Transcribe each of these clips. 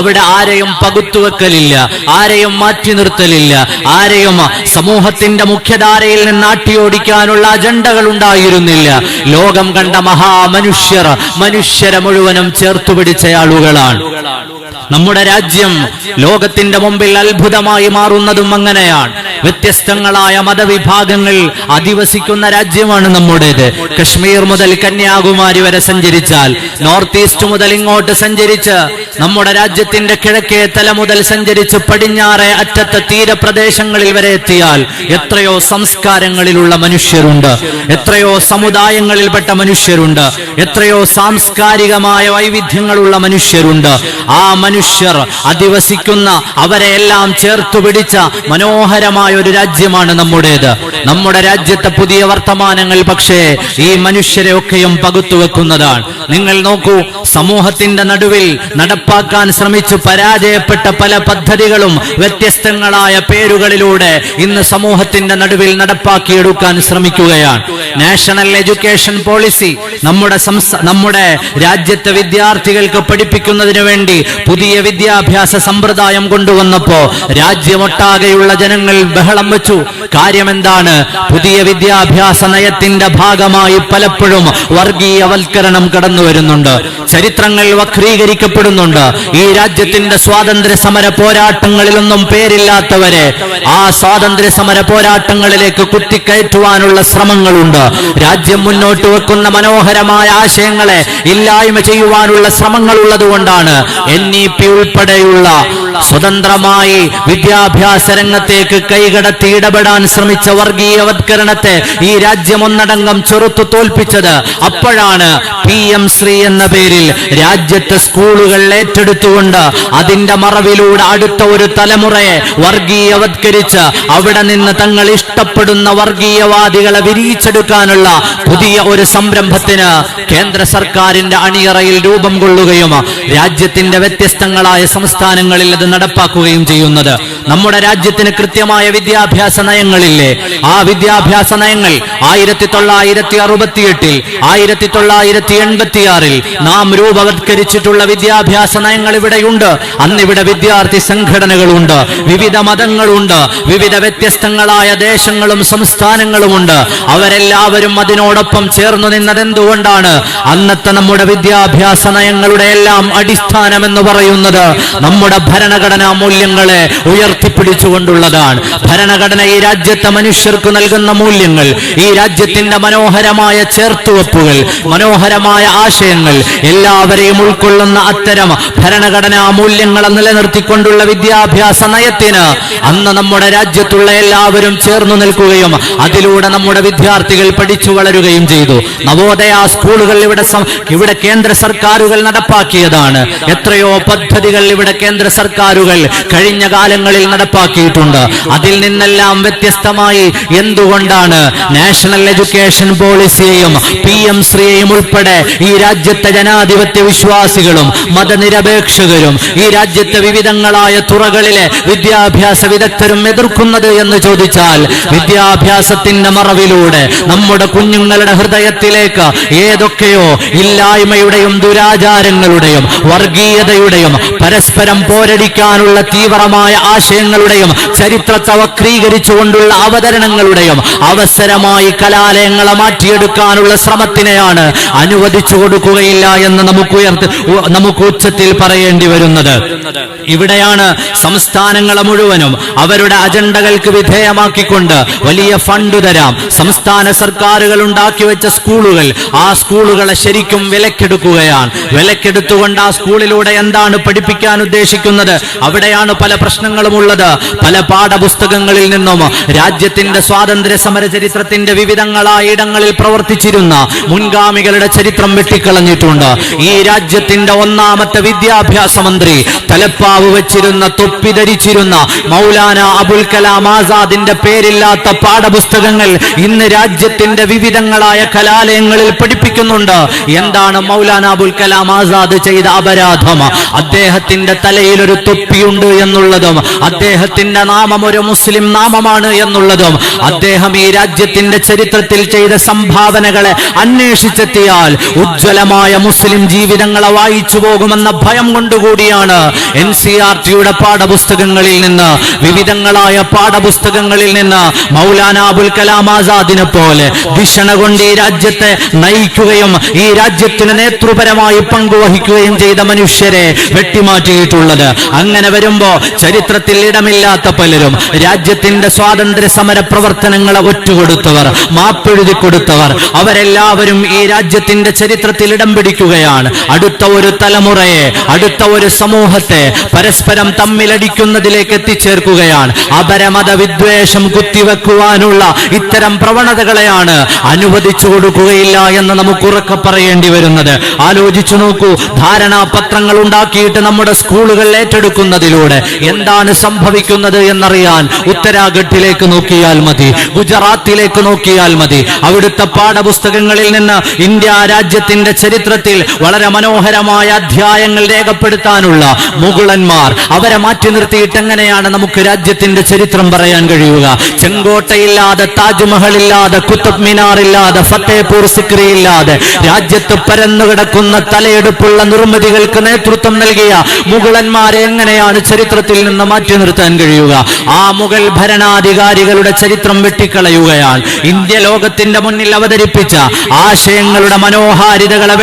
അവിടെ ആരെയും പകുത്തുവെക്കലില്ല ആരെയും മാറ്റി നിർത്തലില്ല ആരെയും സമൂഹത്തിന്റെ മുഖ്യധാരയിൽ നിന്ന് ആട്ടിയോടിക്കാനുള്ള അജണ്ടകൾ ഉണ്ടായിരുന്നില്ല. ലോകം കണ്ട മഹാമനുഷ്യർ മനുഷ്യരെ മുഴുവനും ചേർത്തുപിടിച്ച ആളുകളാണ്. നമ്മുടെ രാജ്യം ലോകത്തിന്റെ മുമ്പിൽ അത്ഭുതമായി മാറുന്നതും അങ്ങനെയാണ്. വ്യത്യസ്തങ്ങളായ മതവിഭാഗങ്ങൾ അധിവസിക്കുന്ന രാജ്യമാണ് നമ്മുടേത്. കശ്മീർ മുതൽ കന്യാകുമാരി വരെ സഞ്ചരിച്ചാൽ നോർത്ത് ഈസ്റ്റ് മുതൽ ഇങ്ങോട്ട് സഞ്ചരിച്ച് നമ്മുടെ രാജ്യത്തിന്റെ കിഴക്കേ തല മുതൽ സഞ്ചരിച്ച് പടിഞ്ഞാറെ അറ്റത്തെ തീരപ്രദേശങ്ങളിൽ വരെ എത്തിയാൽ എത്രയോ സംസ്കാരങ്ങളിലുള്ള മനുഷ്യരുണ്ട്. എത്രയോ സമുദായങ്ങളിൽപ്പെട്ട മനുഷ്യരുണ്ട്. എത്രയോ സാംസ്കാരികമായ വൈവിധ്യങ്ങളുള്ള മനുഷ്യരുണ്ട്. ആ മനുഷ്യർ അധിവസിക്കുന്ന അവരെ എല്ലാം ചേർത്തു പിടിച്ച മനോഹരമായ ഒരു രാജ്യമാണ് നമ്മുടേത്. നമ്മുടെ രാജ്യത്തെ പുതിയ വർത്തമാനങ്ങൾ പക്ഷേ ഈ മനുഷ്യരെ ഒക്കെയും പകുത്തുവെക്കുന്നതാണ് നിങ്ങൾ നോക്കൂ സമൂഹത്തിന്റെ നടുവിൽ നടപ്പാക്കാൻ ശ്രമിച്ചു പരാജയപ്പെട്ട പല പദ്ധതികളും വ്യത്യസ്തങ്ങളായ പേരുകളിലൂടെ ഇന്ന് സമൂഹത്തിന്റെ നടുവിൽ നടപ്പാക്കിയെടുക്കാൻ ശ്രമിക്കുകയാണ്. നാഷണൽ എഡ്യൂക്കേഷൻ പോളിസി നമ്മുടെ നമ്മുടെ രാജ്യത്തെ വിദ്യാർത്ഥികൾക്ക് പഠിപ്പിക്കുന്നതിന് വേണ്ടി പുതിയ വിദ്യാഭ്യാസ സമ്പ്രദായം കൊണ്ടുവന്നപ്പോ രാജ്യമൊട്ടാകെയുള്ള ജനങ്ങൾ ബഹളം വെച്ചു. കാര്യമെന്താണ്? പുതിയ വിദ്യാഭ്യാസ നയത്തിന്റെ ഭാഗമായി പലപ്പോഴും വർഗീയവൽക്കരണം കടന്നു വരുന്നുണ്ട് ചരിത്രങ്ങൾ വക്രീകരിക്കപ്പെടുന്നുണ്ട്. ഈ രാജ്യത്തിന്റെ സ്വാതന്ത്ര്യ സമര പോരാട്ടങ്ങളിലൊന്നും പേരില്ലാത്തവരെ ആ സ്വാതന്ത്ര്യ സമര പോരാട്ടങ്ങളിലേക്ക് കുത്തിക്കയറ്റുവാനുള്ള ശ്രമങ്ങളുണ്ട്. രാജ്യം മുന്നോട്ട് വെക്കുന്ന മനോഹരമായ ആശയങ്ങളെ ഇല്ലായ്മ ചെയ്യുവാനുള്ള ശ്രമങ്ങൾ ഉള്ളതുകൊണ്ടാണ് എൻ ഇ പി ഉൾപ്പെടെയുള്ള സ്വതന്ത്രമായി വിദ്യാഭ്യാസ രംഗത്തേക്ക് കൈകടത്തി ഇടപെടാൻ ശ്രമിച്ച വർഗീയവത്കരണത്തെ ഈ രാജ്യം ഒന്നടങ്കം ചെറുത്തു തോൽപ്പിച്ചത് അപ്പോഴാണ് പി എം ശ്രീ എന്ന പേരിൽ രാജ്യത്തെ സ്കൂളുകൾ ഏറ്റെടുത്തുകൊണ്ട് അതിന്റെ മറവിലൂടെ അടുത്ത ഒരു തലമുറയെ വർഗീയവത്കരിച്ച് അവിടെ നിന്ന് തങ്ങൾ ഇഷ്ടപ്പെടുന്ന വർഗീയവാദികളെ വിരിയിച്ചെടുക്കാനുള്ള പുതിയ ഒരു സംരംഭത്തിന് കേന്ദ്ര സർക്കാരിന്റെ അണിയറയിൽ രൂപം കൊള്ളുകയും രാജ്യത്തിന്റെ വ്യത്യസ്തങ്ങളായ സംസ്ഥാനങ്ങളിൽ അത് നടപ്പാക്കുകയും ചെയ്യുന്നത്. നമ്മുടെ രാജ്യത്തിന് കൃത്യമായ വിദ്യാഭ്യാസ നയങ്ങളില്ലേ? ആ വിദ്യാഭ്യാസ നയങ്ങൾ ആയിരത്തി തൊള്ളായിരത്തി അറുപത്തിയെട്ടിൽ ആയിരത്തി തൊള്ളായിരത്തി എൺപത്തിയാറിൽ നാം രൂപവത്കരിച്ചിട്ടുള്ള വിദ്യാഭ്യാസ നയങ്ങൾ ഇവിടെയുണ്ട്. അന്നിവിടെ വിദ്യാർത്ഥി സംഘടനകളുണ്ട്. വിവിധ മതങ്ങളുണ്ട്. വിവിധ വ്യത്യസ്തങ്ങളായ ദേശങ്ങളും സംസ്ഥാനങ്ങളുമുണ്ട്. അവരെല്ലാവരും അതിനോടൊപ്പം ചേർന്നു നിന്നത് എന്തുകൊണ്ടാണ് അന്നത്തെ നമ്മുടെ വിദ്യാഭ്യാസ നയങ്ങളുടെ എല്ലാം അടിസ്ഥാനം എന്ന് പറയുന്നത് നമ്മുടെ ഭരണഘടനാ മൂല്യങ്ങളെ ഉയർത്തിപ്പിടിച്ചുകൊണ്ടുള്ളതാണ്. ഭരണഘടന ഈ രാജ്യത്തെ മനുഷ്യർക്ക് നൽകുന്ന മൂല്യങ്ങൾ ഈ രാജ്യത്തിന്റെ മനോഹരമായ ചേർത്തുവപ്പുകൾ മനോഹരമായ ആശയങ്ങൾ എല്ലാവരെയും ഉൾക്കൊള്ളുന്ന അത്തരം ഭരണഘടനാ മൂല്യങ്ങളെ നിലനിർത്തിക്കൊണ്ടുള്ള വിദ്യാഭ്യാസ നയത്തിന് അന്ന് നമ്മുടെ രാജ്യത്തുള്ള എല്ലാവരും ചേർന്നു നിൽക്കുകയും അതിലൂടെ നമ്മുടെ വിദ്യാർത്ഥികൾ പഠിച്ചു വളരുകയും ചെയ്തു. നവോദയ സ്കൂളുകൾ ഇവിടെ ഇവിടെ കേന്ദ്ര സർക്കാരുകൾ നടപ്പാക്കിയതാണ്. എത്രയോ പദ്ധതികൾ ഇവിടെ കേന്ദ്ര സർക്കാരുകൾ കഴിഞ്ഞ കാലങ്ങളിൽ നടപ്പാക്കിയിട്ടുണ്ട്. അതിൽ നിന്നെല്ലാം വ്യത്യസ്തമായി എന്തുകൊണ്ടാണ് നാഷണൽ എഡ്യൂക്കേഷൻ പോളിസിയെയും പി എം ശ്രീയെയും ഉൾപ്പെടെ ഈ രാജ്യത്തെ ജനാധിപത്യ വിശ്വാസികളും മതനിരപേക്ഷകരും ഈ രാജ്യത്തെ വിവിധങ്ങളായ തുറകളിലെ വിദ്യാഭ്യാസ വിദഗ്ധരും എതിർക്കുന്നത് എന്ന് ചോദിച്ചാൽ വിദ്യാഭ്യാസത്തിന്റെ മറവിലൂടെ നമ്മുടെ കുഞ്ഞുങ്ങളുടെ ഹൃദയത്തിലേക്ക് ഏതൊക്കെയോ ഇല്ലായ്മയുടെയും ദുരാചാരങ്ങളുടെയും വർഗീയതയുടെയും പരസ്പരം പോരടിക്കാനുള്ള തീവ്രമായ ആശയങ്ങളുടെയും ചരിത്രത്തെ വക്രീകരിച്ചുകൊണ്ടുള്ള അവതരണങ്ങളുടെയും അവസരമായി കലാലയങ്ങളെ മാറ്റിയെടുക്കാനുള്ള ശ്രമത്തിനെയാണ് അനുവദിച്ചു കൊടുക്കുകയില്ല എന്ന് നമുക്ക് ഉയർത്തി നമുക്ക് ഉച്ചത്തിൽ പറയേണ്ടി വരുന്നത്. ഇവിടെയാണ് സംസ്ഥാനങ്ങളെ മുഴുവനും അവരുടെ അജണ്ടകൾക്ക് വിധേയമാക്കിക്കൊണ്ട് വലിയ ഫണ്ട് തരാം. സംസ്ഥാന സർക്കാരുകൾ ഉണ്ടാക്കി വെച്ച സ്കൂളുകൾ ആ സ്കൂളുകളെ ശരിക്കും വിലക്കെടുക്കുകയാണ്. വിലക്കെടുത്തുകൊണ്ട് ആ സ്കൂളിലൂടെ എന്താണ് പഠിപ്പിക്കാൻ ഉദ്ദേശിക്കുന്നത്? അവിടെയാണ് പല പ്രശ്നങ്ങളും ഉള്ളത്. പല പാഠപുസ്തകങ്ങളിൽ നിന്നും രാജ്യത്തിന്റെ സ്വാതന്ത്ര്യ സമര ചരിത്രത്തിന്റെ വിവിധങ്ങളായ ഇടങ്ങളിൽ പ്രവർത്തിച്ചിരുന്ന മുൻഗാമികളുടെ ചരിത്രം വെട്ടിക്കളഞ്ഞിട്ടുണ്ട്. ഈ രാജ്യത്തിന്റെ ഒന്നാമത്തെ വിദ്യാഭ്യാസ മന്ത്രി തലപ്പാവ് വെച്ചിരുന്ന തൊപ്പി ധരിച്ചിരുന്ന മൗലാന അബുൽ കലാം ആസാദിന്റെ പേരില്ലാത്ത പാഠപുസ്തകങ്ങൾ ഇന്ന് രാജ്യത്തിന്റെ വിവിധങ്ങളായ കലാലയങ്ങളിൽ പഠിപ്പിക്കുന്നുണ്ട്. എന്താണ് മൗലാന അബുൽ കലാം ആസാദ് ചെയ്ത അപരാധം? അദ്ദേഹത്തിന്റെ തലയിൽ ഒരു തൊപ്പിയുണ്ട് എന്നുള്ളതും അദ്ദേഹത്തിന്റെ നാമം ഒരു മുസ്ലിം നാമമാണ് എന്നുള്ളതും അദ്ദേഹം ഈ രാജ്യത്തിന്റെ ചരിത്രത്തിൽ ചെയ്ത സംഭാവനകളെ അന്വേഷിച്ചെത്തിയാൽ ഉജ്ജ്വലമായ മുസ്ലിം മുസ്ലിം ജീവിതങ്ങളെ വായിച്ചു പോകുമെന്ന ഭയം കൊണ്ടുകൂടിയാണ് എൻ സി ആർ ടിയുടെ പാഠപുസ്തകങ്ങളിൽ നിന്ന് വിവിധങ്ങളായ പാഠപുസ്തകങ്ങളിൽ നിന്ന് മൗലാന അബുൽ കലാം ആസാദിനെ പോലെ ഭീഷണ കൊണ്ട് ഈ രാജ്യത്തെ നയിക്കുകയും ഈ രാജ്യത്തിന് നേതൃപരമായി പങ്കുവഹിക്കുകയും ചെയ്ത മനുഷ്യരെ വെട്ടിമാറ്റിയിട്ടുള്ളത്. അങ്ങനെ വരുമ്പോ ചരിത്രത്തിൽ ഇടമില്ലാത്ത പലരും രാജ്യത്തിന്റെ സ്വാതന്ത്ര്യ സമര പ്രവർത്തനങ്ങളെ ഒറ്റുകൊടുത്തവർ മാപ്പെഴുതി കൊടുത്തവർ അവരെല്ലാവരും ഈ രാജ്യത്തിന്റെ ചരിത്രത്തിൽ ഇടം പിടിക്കുകയാണ്. അടുത്ത ഒരു തലമുറയെ അടുത്ത ഒരു സമൂഹത്തെ പരസ്പരം തമ്മിലടിക്കുന്നതിലേക്ക് എത്തിച്ചേർക്കുകയാണ്. അപരമത വിദ്വേഷം കുത്തിവെക്കുവാനുള്ള ഇത്തരം പ്രവണതകളെയാണ് അനുവദിച്ചു കൊടുക്കുകയില്ല എന്ന് നമുക്ക് ഉറക്കെ പറയേണ്ടി വരുന്നത്. ആലോചിച്ചു നോക്കൂ ധാരണാപത്രങ്ങൾ ഉണ്ടാക്കിയിട്ട് നമ്മുടെ സ്കൂളുകൾ ഏറ്റെടുക്കുന്നതിലൂടെ എന്താണ് സംഭവിക്കുന്നത് എന്നറിയാൻ ഉത്തരാഖണ്ഡിലേക്ക് നോക്കിയാൽ മതി ഗുജറാത്തിലേക്ക് നോക്കിയാൽ മതി. അവിടുത്തെ പാഠപുസ്തകങ്ങളിൽ നിന്ന് ഇന്ത്യ രാജ്യത്തിന്റെ ചരിത്രത്തിൽ വളരെ മനോഹരമായ അധ്യായങ്ങൾ രേഖപ്പെടുത്താനുള്ള മുഗളന്മാർ അവരെ മാറ്റി നിർത്തിയിട്ട് എങ്ങനെയാണ് നമുക്ക് രാജ്യത്തിന്റെ ചരിത്രം പറയാൻ കഴിയുക? ചെങ്കോട്ടയില്ലാതെ താജ്മഹൽ ഇല്ലാതെ കുത്തബ് മിനാർ ഇല്ലാതെ ഫത്തേപൂർ സിക്രി ഇല്ലാതെ രാജ്യത്ത് പരന്നുകിടക്കുന്ന തലയെടുപ്പുള്ള നിർമ്മിതികൾക്ക് നേതൃത്വം നൽകിയ മുഗളന്മാരെ എങ്ങനെയാണ് ചരിത്രത്തിൽ നിന്ന് മാറ്റി നിർത്താൻ കഴിയുക? ആ മുഗൾ ഭരണാധികാരികളുടെ ചരിത്രം വെട്ടിക്കളയുകയാണ്. ഇന്ത്യ ലോകത്തിന്റെ മുന്നിൽ അവതരിപ്പിച്ച ആശയങ്ങളുടെ മനോഹാരിതകളെ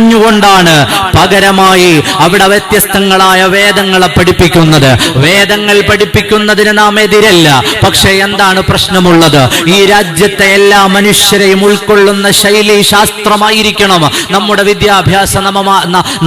വെട്ടിക്കളഞ്ഞുകൊണ്ടാണ് പകരമായി അവിടെ വ്യത്യസ്തങ്ങളായ വേദങ്ങളെ പഠിപ്പിക്കുന്നത്. വേദങ്ങൾ പഠിപ്പിക്കുന്നതിന് നാം എതിരല്ല. പക്ഷെ എന്താണ് പ്രശ്നമുള്ളത്? ഈ രാജ്യത്തെ എല്ലാ മനുഷ്യരെയും ഉൾക്കൊള്ളുന്ന ശൈലി ശാസ്ത്രമായിരിക്കണം നമ്മുടെ വിദ്യാഭ്യാസ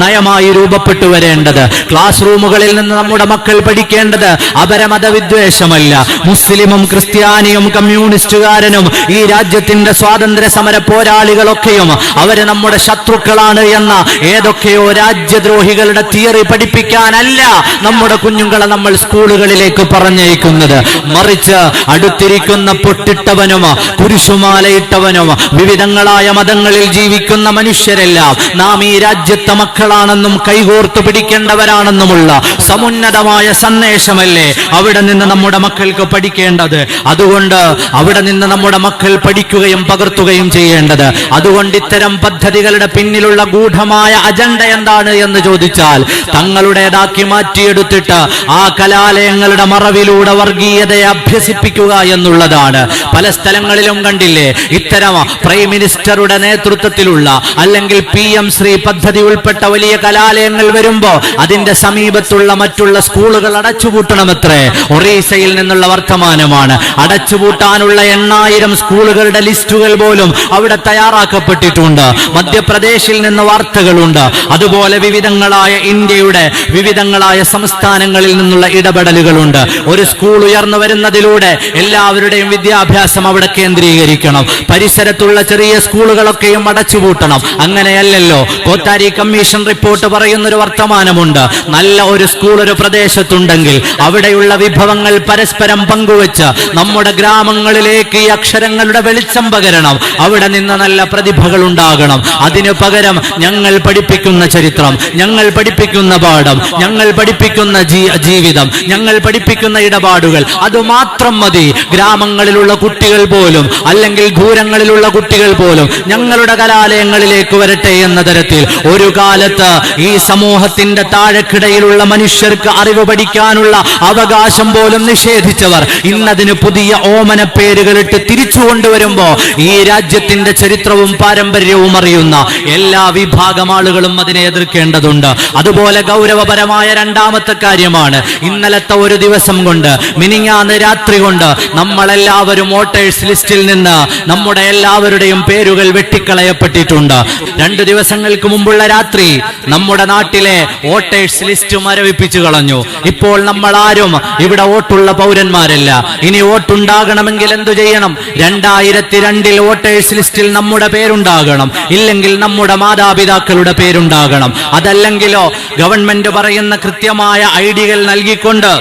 നയമായി രൂപപ്പെട്ടു വരേണ്ടത്. ക്ലാസ് റൂമുകളിൽ നിന്ന് നമ്മുടെ മക്കൾ പഠിക്കേണ്ടത് അപരമത വിദ്വേഷമല്ല. മുസ്ലിമും ക്രിസ്ത്യാനിയും കമ്മ്യൂണിസ്റ്റുകാരനും ഈ രാജ്യത്തിന്റെ സ്വാതന്ത്ര്യ സമര പോരാളികളൊക്കെയും അവർ നമ്മുടെ ശത്രുക്കളാണ് എന്ന ഏതൊക്കെയോ രാജ്യദ്രോഹികളുടെ തിയറി പഠിപ്പിക്കാനല്ല നമ്മുടെ കുഞ്ഞുങ്ങളെ നമ്മൾ സ്കൂളുകളിലേക്ക് പറഞ്ഞയക്കുന്നത്. മറിച്ച് അടുത്തിരിക്കുന്ന പൊട്ടിട്ടവനും കുരിശുമാലയിട്ടവനും വിവിധങ്ങളായ മതങ്ങളിൽ ജീവിക്കുന്ന മനുഷ്യരെല്ലാം നാം ഈ രാജ്യത്തെ മക്കളാണെന്നും കൈകോർത്തു പിടിക്കേണ്ടവരാണെന്നുമുള്ള സമുന്നതമായ സന്ദേശമല്ലേ അവിടെ നിന്ന് നമ്മുടെ മക്കൾക്ക് പഠിക്കേണ്ടത്? അതുകൊണ്ട് അവിടെ നിന്ന് നമ്മുടെ മക്കൾ പഠിക്കുകയും പകർത്തുകയും ചെയ്യേണ്ടത്. അതുകൊണ്ട് ഇത്തരം പദ്ധതികളുടെ പിന്നിലുള്ള ഗൂഢമായ അജണ്ട എന്താണ് എന്ന് ചോദിച്ചാൽ തങ്ങളുടേതാക്കി മാറ്റിയെടുത്തിട്ട് ആ കലാലയങ്ങളുടെ മറവിലൂടെ വർഗീയതയെ അഭ്യസിപ്പിക്കുക എന്നുള്ളതാണ്. പല സ്ഥലങ്ങളിലും കണ്ടില്ലേ ഇത്തരം പ്രൈം മിനിസ്റ്ററുടെ നേതൃത്വത്തിലുള്ള അല്ലെങ്കിൽ പി എം ശ്രീ പദ്ധതി ഉൾപ്പെട്ട വലിയ കലാലയങ്ങൾ വരുമ്പോ അതിന്റെ സമീപത്തുള്ള മറ്റുള്ള സ്കൂളുകൾ അടച്ചുപൂട്ടണമത്രേ? ഒറീസയിൽ നിന്നുള്ള വർത്തമാനമാണ്. അടച്ചുപൂട്ടാനുള്ള എണ്ണായിരം സ്കൂളുകളുടെ ലിസ്റ്റുകൾ പോലും അവിടെ തയ്യാറാക്കപ്പെട്ടിട്ടുണ്ട്. മധ്യപ്രദേശിൽ നിന്ന് വാർത്തകളുണ്ട്. അതുപോലെ വിവിധങ്ങളായ ഇന്ത്യയുടെ വിവിധങ്ങളായ സംസ്ഥാനങ്ങളിൽ നിന്നുള്ള ഇടപെടലുകളുണ്ട്. ഒരു സ്കൂൾ ഉയർന്നു വരുന്നതിലൂടെ എല്ലാവരുടെയും വിദ്യാഭ്യാസം അവിടെ കേന്ദ്രീകരിക്കണം. പരിസരത്തുള്ള ചെറിയ സ്കൂളുകളൊക്കെയും അടച്ചുപൂട്ടണം. അങ്ങനെയല്ലല്ലോ. കോത്താരി കമ്മീഷൻ റിപ്പോർട്ട് പറയുന്നൊരു വർത്തമാനമുണ്ട്. നല്ല ഒരു സ്കൂൾ ഒരു പ്രദേശത്തുണ്ടെങ്കിൽ അവിടെയുള്ള വിഭവങ്ങൾ പരസ്പരം പങ്കുവെച്ച് നമ്മുടെ ഗ്രാമങ്ങളിലേക്ക് ഈ അക്ഷരങ്ങളുടെ വെളിച്ചം പകരണം. അവിടെ നിന്ന് നല്ല പ്രതിഭകൾ ഉണ്ടാകണം അതിനു പകരം ഞങ്ങൾ പഠിപ്പിക്കുന്ന ചരിത്രം ഞങ്ങൾ പഠിപ്പിക്കുന്ന പാഠം ഞങ്ങൾ പഠിപ്പിക്കുന്ന ജീവിതം ഞങ്ങൾ പഠിപ്പിക്കുന്ന ഇടപാടുകൾ അത് മാത്രം മതി. ഗ്രാമങ്ങളിലുള്ള കുട്ടികൾ പോലും അല്ലെങ്കിൽ ദൂരങ്ങളിലുള്ള കുട്ടികൾ പോലും ഞങ്ങളുടെ കലാലയങ്ങളിലേക്ക് വരട്ടെ എന്ന തരത്തിൽ ഒരു കാലത്ത് ഈ സമൂഹത്തിന്റെ താഴെക്കിടയിലുള്ള മനുഷ്യർക്ക് അറിവ് പഠിക്കാനുള്ള അവകാശം പോലും നിഷേധിച്ചവർ ഇന്നതിന് പുതിയ ഓമന പേരുകളിട്ട് തിരിച്ചു കൊണ്ടുവരുമ്പോ ഈ രാജ്യത്തിന്റെ ചരിത്രവും പാരമ്പര്യവും അറിയുന്ന എല്ലാ വിഭാഗം ആളുകളും അതിനെ എതിർക്കേണ്ടതുണ്ട്. അതുപോലെ ഗൗരവപരമായ രണ്ടാമത്തെ കാര്യമാണ് ഇന്നലത്തെ ഒരു ദിവസം കൊണ്ട് മിനിങ്ങാന്ന് രാത്രി കൊണ്ട് നമ്മളെല്ലാവരും വോട്ടേഴ്സ് ലിസ്റ്റിൽ നിന്ന് നമ്മുടെ എല്ലാവരുടെയും പേരുകൾ വെട്ടിക്കളയപ്പെട്ടിട്ടുണ്ട്. രണ്ടു ദിവസങ്ങൾക്ക് മുമ്പുള്ള രാത്രി നമ്മുടെ നാട്ടിലെ വോട്ടേഴ്സ് ലിസ്റ്റ് മരവിപ്പിച്ചു കളഞ്ഞു. ഇപ്പോൾ നമ്മൾ ആരും ഇവിടെ വോട്ടുള്ള പൗരന്മാരല്ല. ഇനി വോട്ടുണ്ടാകണമെങ്കിൽ എന്തു ചെയ്യണം? രണ്ടായിരത്തി രണ്ടിൽ വോട്ടേഴ്സ് ലിസ്റ്റിൽ നമ്മുടെ പേരുണ്ടാകണം. ഇല്ലെങ്കിൽ നമ്മുടെ മാതാപിതാക്കളുടെ പേരുണ്ടാകണം. അതല്ലെങ്കിലോ ഗവൺമെന്റ് പറയുന്ന കൃത്യമായ ഐഡികൾ നൽകിക്കൊണ്ട്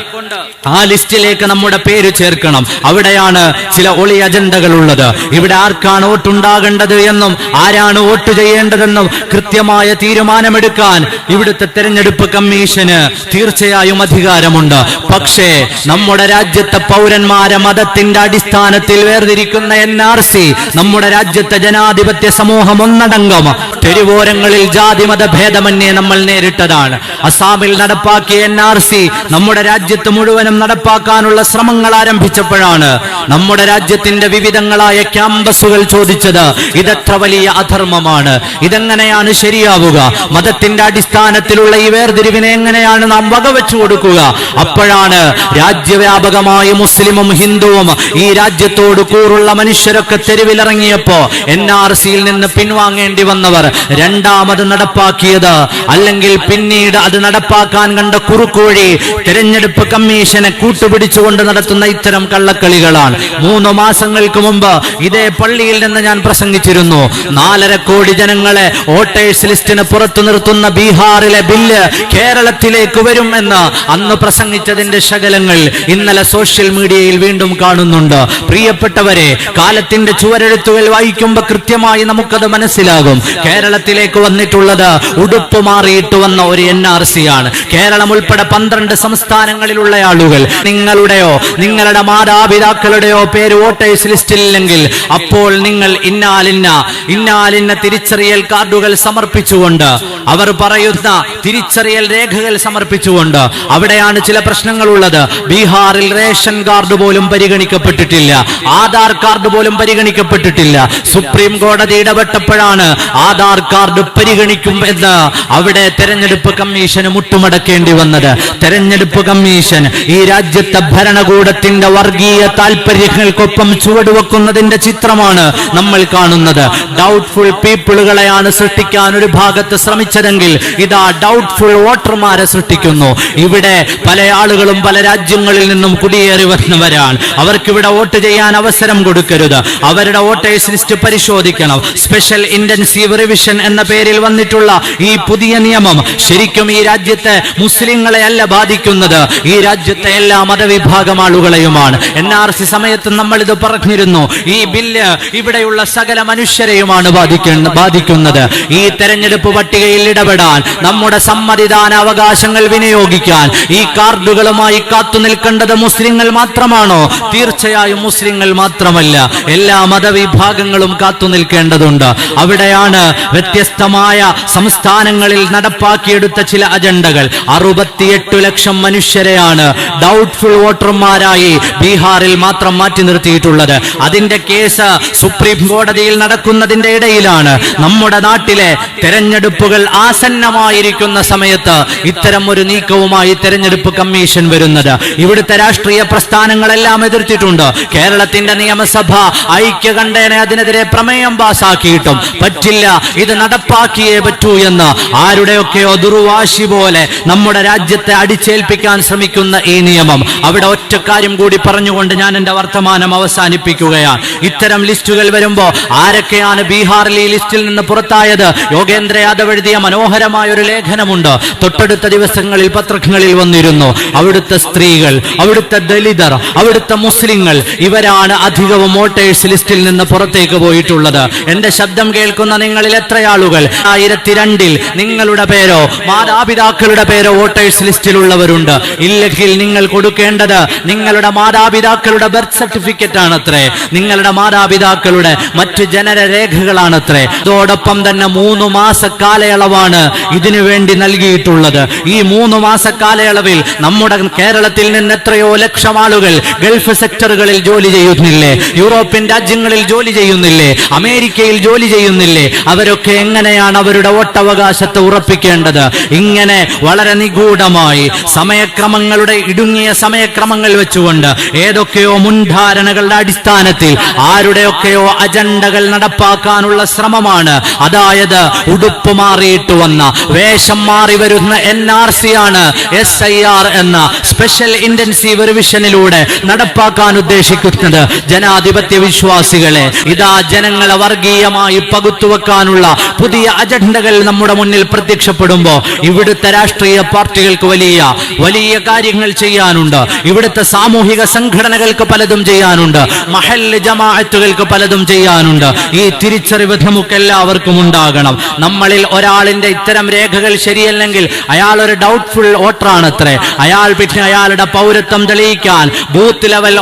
ആ ലിസ്റ്റിലേക്ക് നമ്മുടെ പേര് ചേർക്കണം. അവിടെയാണ് ചില ഒളി അജണ്ടകൾ ഉള്ളത് ഇവിടെ ആർക്കാണ് വോട്ടുണ്ടാകേണ്ടത് എന്നും ആരാണ് വോട്ട് ചെയ്യേണ്ടതെന്നും കൃത്യമായ തീരുമാനമെടുക്കാൻ ഇവിടുത്തെ തെരഞ്ഞെടുപ്പ് കമ്മീഷന് തീർച്ചയായും അധികാരമുണ്ട്. പക്ഷേ നമ്മുടെ രാജ്യത്തെ പൗരന്മാരെ മതത്തിന്റെ അടിസ്ഥാനത്തിൽ വേർതിരിക്കുന്ന എൻ ആർ സി നമ്മുടെ രാജ്യത്തെ ജനാധിപത്യ സമൂഹം ഒന്നടങ്കം തെരുവോരങ്ങളിൽ ജാതി മത ഭേദമന്യേ നമ്മൾ നേരിട്ടതാണ്. അസാമിൽ നടപ്പാക്കിയ എൻ ആർ സി നമ്മുടെ രാജ്യത്ത് മുഴുവനും നടപ്പാക്കാനുള്ള ശ്രമങ്ങൾ ആരംഭിച്ചപ്പോഴാണ് നമ്മുടെ രാജ്യത്തിന്റെ വിവിധങ്ങളായ ക്യാമ്പസുകൾ ചോദിച്ചത് ഇതെത്ര വലിയ അധർമ്മമാണ് ഇതെങ്ങനെയാണ് ശരിയാവുക? മതത്തിന്റെ അടിസ്ഥാനത്തിലുള്ള ഈ വേർതിരിവിനെ എങ്ങനെയാണ് നാം വകവെച്ചു കൊടുക്കുക? അപ്പോഴാണ് രാജ്യവ്യാപകമായി മുസ്ലിമും ഹിന്ദുവും ഈ രാജ്യത്തോട് കൂറുള്ള മനുഷ്യരൊക്കെ തെരുവിലിറങ്ങിയപ്പോ എൻ ആർ സിയിൽ നിന്ന് പിൻവാങ്ങേണ്ടി വന്നവർ രണ്ടാമത് നടപ്പാക്കിയത് അല്ലെങ്കിൽ പിന്നീട് അത് നടപ്പാക്കാൻ കണ്ട കുറുക്കുവഴി തെരഞ്ഞെടുപ്പ് കമ്മീഷനെ കൂട്ടുപിടിച്ചുകൊണ്ട് നടത്തുന്ന ഇത്തരം കള്ളക്കളികളാണ്. മൂന്ന് മാസങ്ങൾക്ക് മുമ്പ് ഇതേ പള്ളിയിൽ നിന്ന് ഞാൻ പ്രസംഗിച്ചിരുന്നു. നാലര കോടി ജനങ്ങളെ വോട്ടേഴ്സ് ലിസ്റ്റിന് പുറത്തു നിർത്തുന്ന ബീഹാറിലെ ബില്ല് കേരളത്തിലേക്ക് വരും എന്ന് അന്ന് പ്രസംഗിച്ചതിന്റെ ശകലങ്ങൾ ഇന്നലെ സോഷ്യൽ മീഡിയയിൽ വീണ്ടും കാണുന്നുണ്ട്. പ്രിയപ്പെട്ടവരെ കാലത്തിന്റെ ചുവരെഴുത്തുകൾ വായിക്കുമ്പോൾ കൃത്യമായി നമുക്കത് മനസ്സിലാകും. കേരളത്തിലേക്ക് വന്നിട്ടുള്ളത് ഉടുപ്പ് മാറിയിട്ട് വന്ന ഒരു എൻ ആർ സി ആണ്. കേരളം ഉൾപ്പെടെ പന്ത്രണ്ട് സംസ്ഥാനങ്ങളിലുള്ള ആളുകൾ നിങ്ങളുടെയോ നിങ്ങളുടെ മാതാപിതാക്കളുടെയോ പേര് വോട്ടേഴ്സ് ലിസ്റ്റിലില്ലെങ്കിൽ അപ്പോൾ നിങ്ങൾ ഇന്നാലിന്ന ഇന്നാലിന്ന തിരിച്ചറിയൽ കാർഡുകൾ സമർപ്പിച്ചുകൊണ്ട് അവർ പറയുന്ന തിരിച്ചറിയൽ രേഖകൾ സമർപ്പിച്ചുകൊണ്ട് അവിടെയാണ് ചില പ്രശ്നങ്ങൾ ഉള്ളത് ബീഹാറിൽ റേഷൻ കാർഡ് പോലും പരിഗണിക്കപ്പെട്ടിട്ടില്ല. ആധാർ കാർഡ് പോലും പരിഗണിക്കപ്പെട്ടിട്ടില്ല. സുപ്രീം കോടതി ഇടപെട്ടപ്പോഴാണ് ആധാർ കാർഡ് പരിഗണിക്കും എന്ന് അവിടെ തെരഞ്ഞെടുപ്പ് കമ്മീഷന് മുട്ടുമടക്കേണ്ടി വന്നത്. തെരഞ്ഞെടുപ്പ് കമ്മീഷൻ ഈ രാജ്യത്തെ ഭരണകൂടത്തിന്റെ വർഗീയ താല്പര്യങ്ങൾക്കൊപ്പം ചുവടുവെക്കുന്നതിന്റെ ചിത്രമാണ് നമ്മൾ കാണുന്നത്. ഡൗട്ട്ഫുൾ പീപ്പിളുകളെയാണ് സൃഷ്ടിക്കാൻ ഒരു ഭാഗത്ത് ശ്രമിച്ചതെങ്കിൽ ഇതാ ഡൗട്ട്ഫുൾ വോട്ടർമാരെ സൃഷ്ടിക്കുന്നു. ഇവിടെ പല ആളുകളും പല രാജ്യങ്ങളിൽ നിന്നും കുടിയേറി വന്നവരാണ് അവർക്കിവിടെ വോട്ട് ചെയ്യാൻ അവസരം കൊടുക്കരുത്. അവരുടെ വോട്ടേഴ്സ് ലിസ്റ്റ് പരിശോധിക്കണം. സ്പെഷ്യൽ ഇന്റൻസീവ് റിവിഷൻ എന്ന പേരിൽ വന്നിട്ടുള്ള ഈ പുതിയ നിയമം ശരിക്കും ഈ രാജ്യത്തെ മുസ്ലിങ്ങളെ അല്ല ബാധിക്കുന്നത്. ഈ രാജ്യത്തെ എല്ലാ മതവിഭാഗം ആളുകളെയുമാണ്. എൻ ആർ സി സമയത്ത് നമ്മൾ ഇത് പറഞ്ഞിരുന്നു. ഈ ബില്ല് ഇവിടെയുള്ള സകല മനുഷ്യരെയുമാണ് ബാധിക്കുന്ന ബാധിക്കുന്നത്. ഈ തെരഞ്ഞെടുപ്പ് പട്ടികയിൽ ഇടപെടാൻ നമ്മുടെ സമ്മതിദാന അവകാശങ്ങൾ വിനിയോഗിക്കാൻ ഈ കാർഡുകളുമായി കാത്തു നിൽക്കേണ്ടത് മുസ്ലിങ്ങൾ മാത്രമാണോ? തീർച്ചയായും മുസ്ലിങ്ങൾ മാത്രമല്ല. എല്ലാ മതവിഭാഗങ്ങളും കാത്തു നിൽക്കേണ്ടതുണ്ട്. അവിടെയാണ് വ്യത്യസ്തമായ സംസ്ഥാനങ്ങളിൽ നടപ്പാക്കിയെടുത്ത ചില അജണ്ടകൾ. അറുപത്തിയെട്ട് ലക്ഷം മനുഷ്യരെയാണ് ഡൗട്ട്ഫുൾ വോട്ടർമാരായി ബീഹാറിൽ മാത്രം മാറ്റി നിർത്തിയിട്ടുള്ളത്. അതിന്റെ കേസ് സുപ്രീം കോടതിയിൽ നടക്കുന്നതിന്റെ ഇടയിലാണ്. നമ്മുടെ നാട്ടിലെ തെരഞ്ഞെടുപ്പുകൾ ആസന്നമായിരിക്കുന്ന സമയത്ത് ഇത്തരം ഒരു നീക്കവുമായി തെരഞ്ഞെടുപ്പ് കമ്മീഷൻ വരുന്നത്. ഇവിടുത്തെ രാഷ്ട്രീയ പ്രസ്ഥാനങ്ങളെല്ലാം എതിർത്തിട്ടുണ്ട്. കേരളത്തിന്റെ നിയമസഭ ഐക്യകണ്ഠേന അതിനെതിരെ പ്രമേയം പാസാക്കിയിട്ടും പറ്റില്ല. ഇത് നടപ്പാക്കിയേ പറ്റൂ എന്ന് ആരുടെയൊക്കെയോ ദുർവാശി പോലെ നമ്മുടെ രാജ്യത്തെ അടിച്ചേൽപ്പിക്കാൻ ശ്രമിക്കുന്ന ഈ നിയമം. അവിടെ ഒറ്റ കാര്യം കൂടി പറഞ്ഞുകൊണ്ട് ഞാൻ എന്റെ വർത്തമാനം അവസാനിപ്പിക്കുകയാണ് ഇത്തരം ലിസ്റ്റുകൾ വരുമ്പോ ആരൊക്കെയാണ് ബീഹാറിൽ ഈ ലിസ്റ്റിൽ നിന്ന് പുറത്തായത്? യോഗേന്ദ്ര യാദവ് എഴുതിയ മനോഹരമായ ഒരു ലേഖനമുണ്ട്. തൊട്ടടുത്ത ദിവസങ്ങളിൽ പത്രങ്ങളിൽ വന്നിരുന്നു. അവിടുത്തെ സ്ത്രീകൾ അവിടുത്തെ ദലിതർ അവിടുത്തെ മുസ്ലിങ്ങൾ ഇവരാണ് അധികവും വോട്ടേഴ്സ് ലിസ്റ്റിൽ നിന്ന് പുറത്തേക്ക് പോയിട്ടുള്ളത്. എന്റെ ശബ്ദം കേൾക്കുന്ന നിങ്ങളിൽ ആളുകൾ ആയിരത്തി രണ്ടിൽ നിങ്ങളുടെ പേരോ മാതാപിതാക്കളുടെ പേരോ വോട്ടേഴ്സ് ലിസ്റ്റിലുള്ളവരുണ്ട്. ഇല്ലെങ്കിൽ നിങ്ങൾ കൊടുക്കേണ്ടത് നിങ്ങളുടെ മാതാപിതാക്കളുടെ ബർത്ത് സർട്ടിഫിക്കറ്റ് ആണത്രേ. നിങ്ങളുടെ മാതാപിതാക്കളുടെ മറ്റ് ജനനരേഖകളാണത്രേ. അതോടൊപ്പം തന്നെ മൂന്ന് മാസ കാലയളവാണ് ഇതിനു വേണ്ടി നൽകിയിട്ടുള്ളത്. ഈ മൂന്ന് മാസ കാലയളവിൽ നമ്മുടെ കേരളത്തിൽ നിന്ന് എത്രയോ ലക്ഷം ആളുകൾ ഗൾഫ് സെക്ടറുകളിൽ ജോലി ചെയ്യുന്നില്ലേ? യൂറോപ്യൻ രാജ്യങ്ങളിൽ ജോലി ചെയ്യുന്നില്ലേ? അമേരിക്കയിൽ ജോലി ചെയ്യുന്നില്ലേ? അവരൊക്കെ എങ്ങനെയാണ് അവരുടെ വോട്ടവകാശത്തെ ഉറപ്പിക്കേണ്ടത്? ഇങ്ങനെ വളരെ നിഗൂഢമായി സമയക്രമങ്ങളുടെ ഇടുങ്ങിയ സമയക്രമങ്ങൾ വെച്ചുകൊണ്ട് ഏതൊക്കെയോ മുൻധാരണകളുടെ അടിസ്ഥാനത്തിൽ ആരുടെയൊക്കെയോ അജണ്ടകൾ നടപ്പാക്കാനുള്ള ശ്രമമാണ്. അതായത് ഉടുപ്പ് മാറിയിട്ട് വന്ന വേഷം മാറി വരുന്ന എൻ ആർ സി ആണ് എസ് ഐ ആർ എന്ന സ്പെഷ്യൽ ഇന്റൻസീവ് റിവിഷനിലൂടെ നടപ്പാക്കാൻ ഉദ്ദേശിക്കുന്നത്. ജനാധിപത്യ വിശ്വാസികളെ ഇതാ ജനങ്ങളെ വർഗീയമായി പകുത്തുവെക്കാനുള്ള പുതിയ അജണ്ടകൾ നമ്മുടെ മുന്നിൽ പ്രത്യക്ഷപ്പെടുമ്പോൾ ഇവിടുത്തെ രാഷ്ട്രീയ പാർട്ടികൾക്ക് വലിയ വലിയ കാര്യങ്ങൾ കാര്യങ്ങൾ ചെയ്യാനുണ്ട്. ഇവിടുത്തെ സാമൂഹിക സംഘടനകൾക്ക് പലതും ചെയ്യാനുണ്ട്. മഹല്ല് ജമാഅത്തുകൾക്ക് പലതും ചെയ്യാനുണ്ട്. ഈ തിരിച്ചറിവ് നമുക്ക് എല്ലാവർക്കും ഉണ്ടാകണം. നമ്മളിൽ ഒരാളിന്റെ ഇത്തരം രേഖകൾ ശരിയല്ലെങ്കിൽ അയാൾ ഒരു ഡൗട്ട്ഫുൾ വോട്ടറാണ് അത്രേ അയാൾ പിന്നെ അയാളുടെ പൗരത്വം തെളിയിക്കാൻ ബൂത്ത് ലെവൽ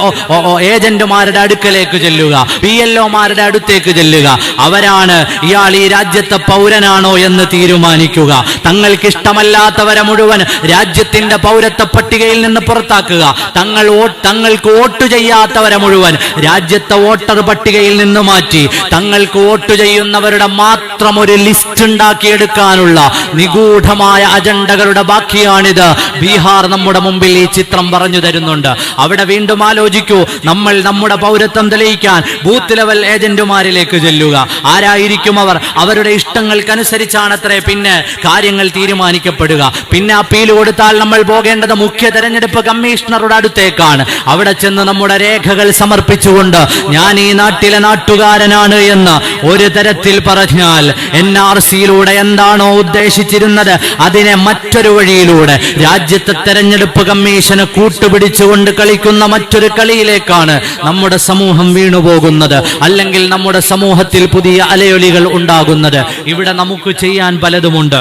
ഏജന്റുമാരുടെ അടുക്കലേക്ക് ചെല്ലുക. പി എൽ ഒമാരുടെ അടുത്തേക്ക് ചെല്ലുക. അവരാണ് ഇയാൾ ഈ രാജ്യത്തെ പൗരനാണോ എന്ന് തീരുമാനിക്കുക. തങ്ങൾക്ക് ഇഷ്ടമല്ലാത്തവരെ മുഴുവൻ രാജ്യത്തിന്റെ പൗരത്വ പട്ടികയിൽ നിന്ന് പുറത്താക്കുക. തങ്ങൾ തങ്ങൾക്ക് വോട്ട് ചെയ്യാത്തവരെ മുഴുവൻ രാജ്യത്തെ വോട്ടർ പട്ടികയിൽ നിന്ന് മാറ്റി. തങ്ങൾക്ക് വോട്ട് ചെയ്യുന്നവരുടെ മാത്രം ഒരു ലിസ്റ്റ് ഉണ്ടാക്കിയെടുക്കാനുള്ള നിഗൂഢമായ അജണ്ടകളുടെ ബാക്കിയാണിത്. ബീഹാർ നമ്മുടെ മുമ്പിൽ ഈ ചിത്രം പറഞ്ഞു തരുന്നുണ്ട്. അവിടെ വീണ്ടും ആലോചിക്കൂ. നമ്മൾ നമ്മുടെ പൗരത്വം തെളിയിക്കാൻ ബൂത്ത് ലെവൽ ഏജന്റുമാരിലേക്ക് ചെല്ലുക. ആരായിരിക്കും അവർ? അവരുടെ ഇഷ്ടങ്ങൾക്കനുസരിച്ചാണത്രേ പിന്നെ കാര്യങ്ങൾ തീരുമാനിക്കപ്പെടുക. പിന്നെ അപ്പീൽ കൊടുത്താൽ നമ്മൾ പോകേണ്ടത് മുഖ്യ തെരഞ്ഞെടുപ്പ് കമ്മീഷണറുടെ അടുത്തേക്കാണ്. അവിടെ ചെന്ന് നമ്മുടെ രേഖകൾ സമർപ്പിച്ചുകൊണ്ട് ഞാൻ ഈ നാട്ടിലെ നാട്ടുകാരനാണ് എന്ന് ഒരു തരത്തിൽ പറഞ്ഞാൽ എൻ ആർ സിയിലൂടെ എന്താണോ ഉദ്ദേശിച്ചിരുന്നത് അതിനെ മറ്റൊരു വഴിയിലൂടെ രാജ്യത്തെ തെരഞ്ഞെടുപ്പ് കമ്മീഷന് കൂട്ടുപിടിച്ചുകൊണ്ട് കളിക്കുന്ന മറ്റൊരു കളിയിലേക്കാണ് നമ്മുടെ സമൂഹം വീണുപോകുന്നത്. അല്ലെങ്കിൽ നമ്മുടെ സമൂഹത്തിൽ പുതിയ അലയൊലികൾ ഉണ്ടാകുന്നത്. ഇവിടെ നമുക്ക് ചെയ്യാൻ പലതുമുണ്ട്.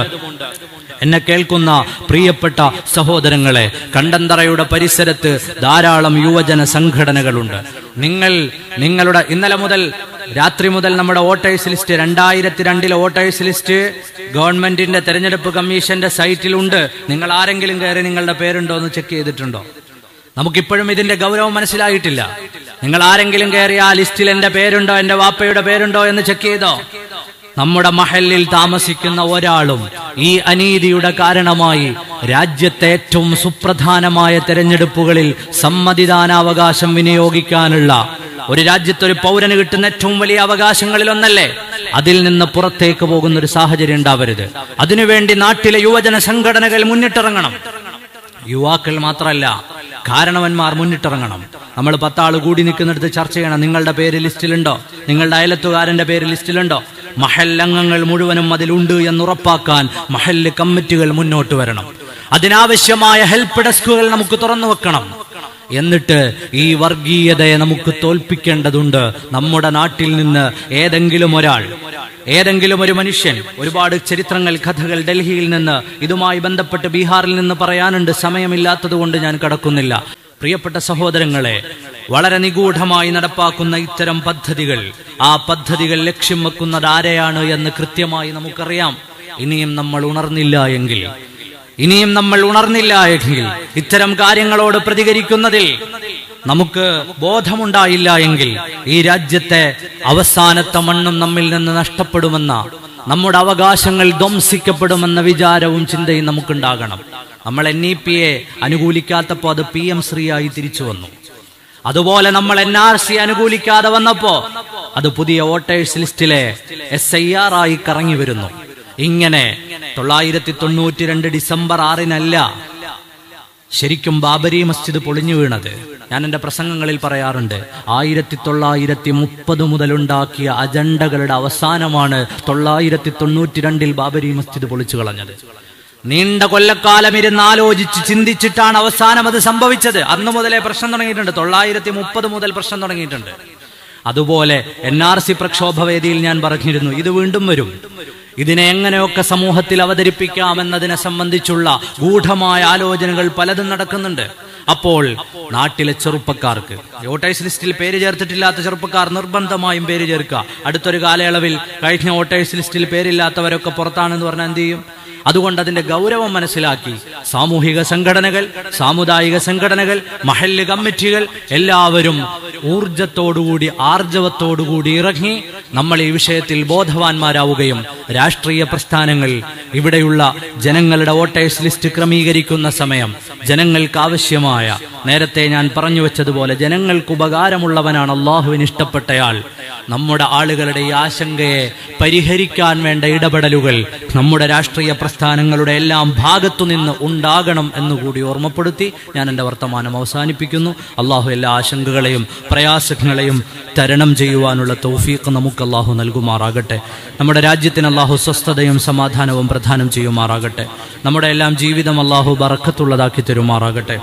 എന്നെ കേൾക്കുന്ന പ്രിയപ്പെട്ട സഹോദരങ്ങളെ കണ്ടന്തറയുടെ പരിസരത്ത് ധാരാളം യുവജന സംഘടനകളുണ്ട്. നിങ്ങൾ നിങ്ങളുടെ ഇന്നലെ മുതൽ രാത്രി മുതൽ നമ്മുടെ വോട്ടേഴ്സ് ലിസ്റ്റ് രണ്ടായിരത്തി രണ്ടിലെ വോട്ടേഴ്സ് ലിസ്റ്റ് ഗവൺമെന്റിന്റെ തെരഞ്ഞെടുപ്പ് കമ്മീഷന്റെ സൈറ്റിലുണ്ട് നിങ്ങൾ ആരെങ്കിലും കയറി നിങ്ങളുടെ പേരുണ്ടോ എന്ന് ചെക്ക് ചെയ്തിട്ടുണ്ടോ? നമുക്കിപ്പോഴും ഇതിന്റെ ഗൗരവം മനസ്സിലായിട്ടില്ല. നിങ്ങൾ ആരെങ്കിലും കയറി ആ ലിസ്റ്റിൽ എന്റെ പേരുണ്ടോ എന്റെ വാപ്പയുടെ പേരുണ്ടോ എന്ന് ചെക്ക് ചെയ്തോ? നമ്മുടെ മഹലിൽ താമസിക്കുന്ന ഒരാളും ഈ അനീതിയുടെ കാരണമായി രാജ്യത്തെ ഏറ്റവും സുപ്രധാനമായ തെരഞ്ഞെടുപ്പുകളിൽ സമ്മതിദാനാവകാശം വിനിയോഗിക്കാനുള്ള ഒരു രാജ്യത്ത് ഒരു പൗരന് കിട്ടുന്ന ഏറ്റവും വലിയ അവകാശങ്ങളിൽ ഒന്നല്ലേ അതിൽ നിന്ന് പുറത്തേക്ക് പോകുന്ന ഒരു സാഹചര്യം ഉണ്ടാവരുത്. അതിനുവേണ്ടി നാട്ടിലെ യുവജന സംഘടനകൾ മുന്നിട്ടിറങ്ങണം. യുവാക്കൾ മാത്രമല്ല കാരണവന്മാർ മുന്നിട്ടിറങ്ങണം. നമ്മൾ പത്താൾ കൂടി നിൽക്കുന്നിടത്ത് ചർച്ച ചെയ്യണം. നിങ്ങളുടെ പേര് ലിസ്റ്റിലുണ്ടോ? നിങ്ങളുടെ അയലത്തുകാരന്റെ പേര് ലിസ്റ്റിലുണ്ടോ? മഹല്ലംഗങ്ങൾ മുഴുവനും അതിലുണ്ട് എന്ന് ഉറപ്പാക്കാൻ മഹല്ല് കമ്മിറ്റികൾ മുന്നോട്ട് വരണം. അതിനാവശ്യമായ ഹെൽപ്പ് ഡെസ്കുകൾ നമുക്ക് തുറന്നു വെക്കണം. എന്നിട്ട് ഈ വർഗീയതയെ നമുക്ക് തോൽപ്പിക്കേണ്ടതുണ്ട് നമ്മുടെ നാട്ടിൽ നിന്ന് ഏതെങ്കിലും ഒരാൾ ഏതെങ്കിലും ഒരു മനുഷ്യൻ. ഒരുപാട് ചരിത്രങ്ങൾ കഥകൾ ഡൽഹിയിൽ നിന്ന് ഇതുമായി ബന്ധപ്പെട്ട് ബീഹാറിൽ നിന്ന് പറയാനുണ്ട്. സമയമില്ലാത്തത് കൊണ്ട് ഞാൻ കടക്കുന്നില്ല. പ്രിയപ്പെട്ട സഹോദരങ്ങളെ വളരെ നിഗൂഢമായി നടപ്പാക്കുന്ന ഇത്തരം പദ്ധതികൾ ആ പദ്ധതികൾ ലക്ഷ്യം വെക്കുന്നത് ആരെയാണ് എന്ന് കൃത്യമായി നമുക്കറിയാം. ഇനിയും നമ്മൾ ഉണർന്നില്ല എങ്കിൽ ഇനിയും നമ്മൾ ഉണർന്നില്ല എങ്കിൽ ഇത്തരം കാര്യങ്ങളോട് പ്രതികരിക്കുന്നതിൽ നമുക്ക് ബോധമുണ്ടായില്ല എങ്കിൽ ഈ രാജ്യത്തെ അവസാനത്തെ മണ്ണും നമ്മിൽ നിന്ന് നഷ്ടപ്പെടുമെന്ന നമ്മുടെ അവകാശങ്ങൾ ധ്വംസിക്കപ്പെടുമെന്ന വിചാരവും ചിന്തയും നമുക്കുണ്ടാകണം. നമ്മൾ എൻ ഇ പി എ അനുകൂലിക്കാത്തപ്പോൾ അത് പി എം ശ്രീയായി തിരിച്ചു വന്നു. അതുപോലെ നമ്മൾ എൻ ആർ സി അനുകൂലിക്കാതെ വന്നപ്പോ അത് പുതിയ വോട്ടേഴ്സ് ലിസ്റ്റിലെ എസ് ഐ ആർ ആയി കറങ്ങി വരുന്നു. ഇങ്ങനെ തൊള്ളായിരത്തി തൊണ്ണൂറ്റി രണ്ട് ഡിസംബർ ആറിനല്ല ശരിക്കും ബാബരി മസ്ജിദ് പൊളിഞ്ഞു വീണത്. ഞാൻ എന്റെ പ്രസംഗങ്ങളിൽ പറയാറുണ്ട് ആയിരത്തി തൊള്ളായിരത്തി മുപ്പത് മുതലുണ്ടാക്കിയ അജണ്ടകളുടെ അവസാനമാണ് തൊള്ളായിരത്തി തൊണ്ണൂറ്റി രണ്ടിൽ ബാബരി മസ്ജിദ് പൊളിച്ചു കളഞ്ഞത്. നീണ്ട കൊല്ലക്കാലം ഇരുന്ന് ആലോചിച്ച് ചിന്തിച്ചിട്ടാണ് അവസാനം അത് സംഭവിച്ചത്. അന്ന് മുതലേ പ്രശ്നം തുടങ്ങിയിട്ടുണ്ട്. തൊള്ളായിരത്തി മുപ്പത് മുതൽ പ്രശ്നം തുടങ്ങിയിട്ടുണ്ട്. അതുപോലെ എൻ ആർ സി പ്രക്ഷോഭവേദിയിൽ ഞാൻ പറഞ്ഞിരുന്നു ഇത് വീണ്ടും വരും. ഇതിനെ എങ്ങനെയൊക്കെ സമൂഹത്തിൽ അവതരിപ്പിക്കാമെന്നതിനെ സംബന്ധിച്ചുള്ള ഗൂഢമായ ആലോചനകൾ പലതും നടക്കുന്നുണ്ട്. അപ്പോൾ നാട്ടിലെ ചെറുപ്പക്കാർക്ക് വോട്ടേഴ്സ് ലിസ്റ്റിൽ പേര് ചേർത്തിട്ടില്ലാത്ത ചെറുപ്പക്കാർ നിർബന്ധമായും പേര് ചേർക്കുക. അടുത്തൊരു കാലയളവിൽ കഴിഞ്ഞ വോട്ടേഴ്സ് ലിസ്റ്റിൽ പേരില്ലാത്തവരൊക്കെ പുറത്താണെന്ന് പറഞ്ഞാൽ എന്ത് ചെയ്യും? അതുകൊണ്ട് അതിന്റെ ഗൗരവം മനസ്സിലാക്കി. സാമൂഹിക സംഘടനകൾ സാമുദായിക സംഘടനകൾ മഹല്ല് കമ്മിറ്റികൾ എല്ലാവരും ഊർജത്തോടുകൂടി ആർജവത്തോടുകൂടി ഇറങ്ങി നമ്മൾ ഈ വിഷയത്തിൽ ബോധവാന്മാരാവുകയും രാഷ്ട്രീയ പ്രസ്ഥാനങ്ങൾ ഇവിടെയുള്ള ജനങ്ങളുടെ വോട്ടേഴ്സ് ലിസ്റ്റ് ക്രമീകരിക്കുന്ന സമയം ജനങ്ങൾക്ക് ആവശ്യമായ നേരത്തെ ഞാൻ പറഞ്ഞു വെച്ചതുപോലെ ജനങ്ങൾക്ക് ഉപകാരമുള്ളവനാണ് അള്ളാഹുവിന് ഇഷ്ടപ്പെട്ടയാൾ. നമ്മുടെ ആളുകളുടെ ഈ ആശങ്കയെ പരിഹരിക്കാൻ വേണ്ട ഇടപെടലുകൾ നമ്മുടെ രാഷ്ട്രീയ പ്രസ്ഥാനങ്ങളുടെ എല്ലാം ഭാഗത്തുനിന്ന് ഉണ്ടാകണം എന്നുകൂടി ഓർമ്മപ്പെടുത്തി ഞാൻ എന്റെ വർത്തമാനം അവസാനിപ്പിക്കുന്നു. അള്ളാഹു എല്ലാ ആശങ്കകളെയും പ്രയാസങ്ങളെയും തരണം ചെയ്യുവാനുള്ള തൗഫീഖ് നമുക്ക് അള്ളാഹു നൽകുമാറാകട്ടെ. നമ്മുടെ രാജ്യത്തിന് അള്ളാഹു സ്വസ്ഥതയും സമാധാനവും പ്രദാനം ചെയ്യുമാറാകട്ടെ. നമ്മുടെ എല്ലാം ജീവിതം അള്ളാഹു ബറക്കത്തുള്ളതാക്കി തരുമാറാകട്ടെ.